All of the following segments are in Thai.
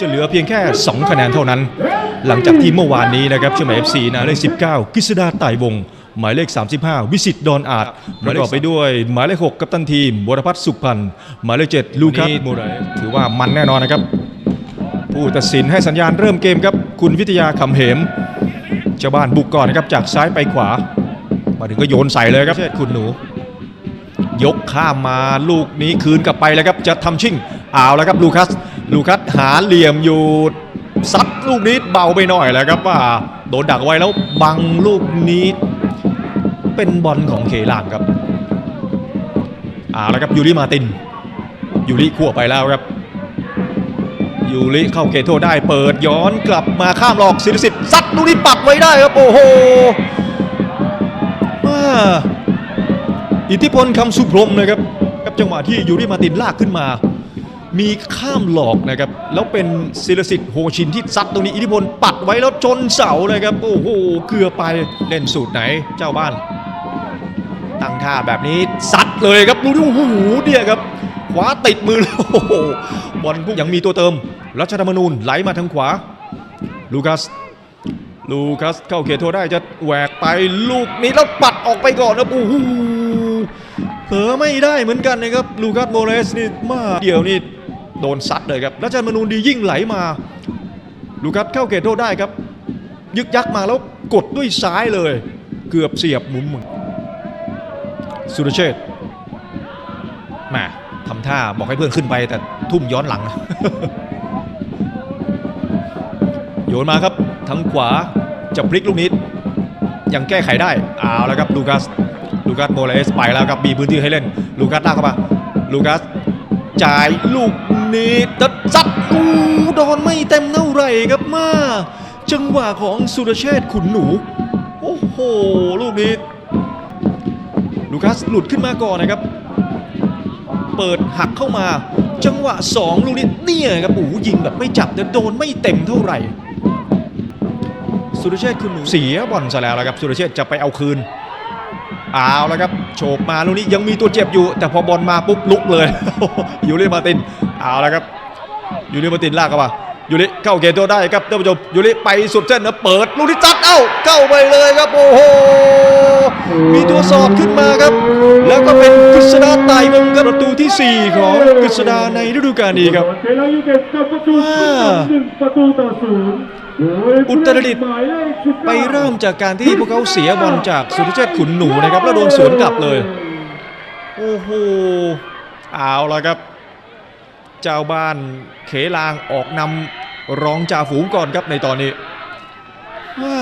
จะเหลือเพียงแค่ 2 คะแนนเท่านั้น หลังจากที่เมื่อวานนี้นะครับเชียงใหม่ FC นะเลข 19 กฤษดาไต่วงศ์หมายเลข 35 วิสิตดอนอาจประกอบไปด้วย หมายเลข 6 กัปตันทีมวรพัฒน์สุขพันธ์หมายเลข 7 ลูคัสมูไรถือว่ามันแน่นอนนะครับ ผู้ตัดสินให้สัญญาณเริ่มเกมครับ คุณวิทยาคำเหมเจ้าบ้านบุกก่อนนะครับจากซ้ายไปขวา มาถึงก็โยนใส่เลยครับคุณหนู ยกข้ามมาลูกนี้คืนกลับไปแล้วครับจะทำชิ่งเอาแล้วครับลูคัส ลูคัสหาเหลี่ยมอยู่ซัดลูกนี้เบาไปหน่อยแล้วครับว่าโดนดักไว้แล้วบังลูกนี้ เป็นบอลของเคลางครับเอาแล้วครับยูริมาตินยูริขั่วไปแล้วครับยูริเข้าเขตโทษได้เปิดย้อนกลับมาข้ามหลอกศิริสิทธิ์ซัดลูกนี้ปักไว้ได้ครับโอ้โหอิทธิพลคำสุพรหมนะครับกับจังหวะที่ยูริมาตินลากขึ้นมา มีข้ามหลอกนะครับ แล้วเป็นศิลสิทธิ์โฮชินที่ซัดตรงนี้อิทธิพลปัดไว้แล้วชนเสาเลยครับ โอ้โหเกือไปเล่นสูตรไหนเจ้าบ้าน ตั้งท่าแบบนี้ซัดเลยครับดูดิโอ้โหเนี่ยครับขวาติดมือแล้วโอ้โหบอลพุ่งยังมีตัวเติม รัชธรรมนูญไหลมาทางขวา ลูคัสลูคัสเข้าเขตโทษได้จะแหวกไปลูกนี้แล้วปัดออกไปก่อนนะโอ้โหเผลอไม่ได้เหมือนกันนะครับ ลูคัสโมเรสนี่มาเดียวนี่ โดนซัดเลยครับแล้วจันมนูนดียิ่งไหลมาลูคัสเข้าเขตโทษได้ครับ ยึกยักมาแล้วกดด้วยซ้ายเลย เกือบเสียบมุมมึงสุรเชษฐ์แหมทำท่าบอกให้เพื่อนขึ้นไปแต่ทุ่มย้อนหลัง โยนมาครับทางขวาจะพลิกลูกนี้ยังแก้ไขได้เอาแล้วครับลูคัสลูคัสโมเลสไปแล้วครับมีพื้นที่ให้เล่น ลูคัสลากเข้ามาลูคัสจ่ายลูก นี้ตัดซัดอู้โดนไม่เต็มเท่าไหร่ครับมา จังหวะของสุรเชษขุนหนู โอ้โห ลูกนี้ลูคัสหลุดขึ้นมาก่อนนะครับ เปิดหักเข้ามา จังหวะ 2 ลูกนี้เนี่ยครับโอ้ยิงแบบไม่จับแต่โดนไม่เต็มเท่าไหร่ สุรเชษฐ์คุณหนูเสียบอลซะแล้วละครับ สุรเชษจะไปเอาคืน เอาแล้วครับโฉบมาลูกนี้ยังมีตัวเจ็บอยู่ แต่พอบอลมาปุ๊บลุกเลยยูเรียมาตินเอาแล้วครับยูเรียมาตินลากเข้ามา ยูริเข้าเกมตัวได้ครับท่านผู้ชมยูริไปสุดเส้นนะเปิดลูกที่จัดเอ้าเข้าไปเลยครับโอ้โหมีตัวสอดขึ้นมาครับ แล้วก็เป็นกฤษดาไต่วงกับประตูที่ 4 ของกฤษดาในฤดูกาลนี้ครับเซรายูเกตกับประตูขึ้นนำหนึ่งประตูต่อศูนย์โดยอุตรดิตถ์หมายเลขสิบก้าไปเริ่มจากการที่พวกเขาเสียบอลจากสุรเชษฐ์ขุนหนูนะครับ แล้วโดนสวนกลับเลย โอ้โหเอาละครับ เจ้าบ้านเขลางออกนำ รองจ่าฝูงก่อนครับในตอนนี้ว้า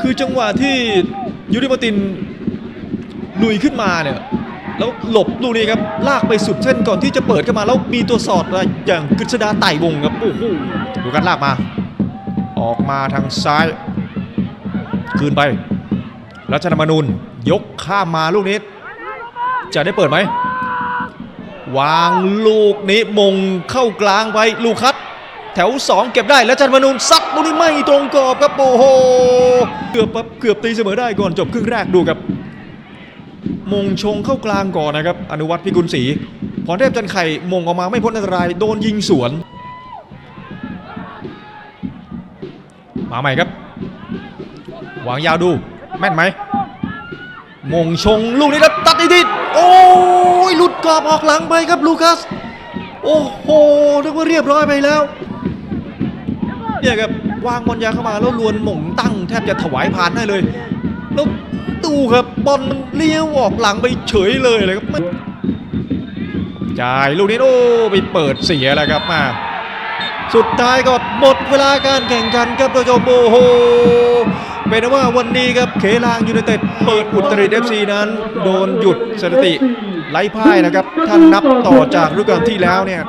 คือจังหวะที่ยูริมาตินลุยขึ้นมาเนี่ยแล้วหลบลูกนี้ครับลากไปสุดเส้นก่อนที่จะเปิดเข้ามาแล้วมีตัวสอดอย่างกฤษดาไต่วงครับโอ้โหดูกันลากมา ออกมาทางซ้าย คืนไปรัชนมนูนยกข้ามมาลูกนี้ จะได้เปิดไหม วางลูกนี้มงเข้ากลางไปลูกคัดแถว 2 เก็บได้แล้วจันมนูนซัดลูกนี้ไม่ตรงกรอบครับโอ้โหเกือบปั๊บเกือบตีเสมอได้ก่อนจบครึ่งแรกดูครับมงชงเข้ากลางก่อนนะครับ อนุวัตรพิกุลศรีพรเทพจันไข่มงออกมาไม่พ้นอันตรายโดนยิงสวน มาใหม่ครับวางยาวดู แม่นไหมมงชงลูกนี้แล้วตัดอีกที โอ้ยหลุดกรอบออกหลังไปครับลูคัส โอ้โหนึกว่าเรียบร้อยไปแล้วเนี่ยครับวางบอลยาเข้ามาแล้วลวนหม่งตั้งแทบจะถวายผ่านได้เลยแล้วดูครับบอลมันเลี้ยวออกหลังไปเฉยเลยเลยครับจ่ายลูกนี้โอ้ไปเปิดเสียแล้วครับมา สุดท้ายก็หมดเวลาการแข่งขันครับท่านผู้ชมโอ้โหเป็นว่าวันนี้ครับเคลางยูไนเต็ดเปิดอุตรดิเอฟซีนั้น โดนหยุดสถิติไร้พ่ายนะครับ ท่านนับต่อจากฤดูกาลที่แล้วเนี่ย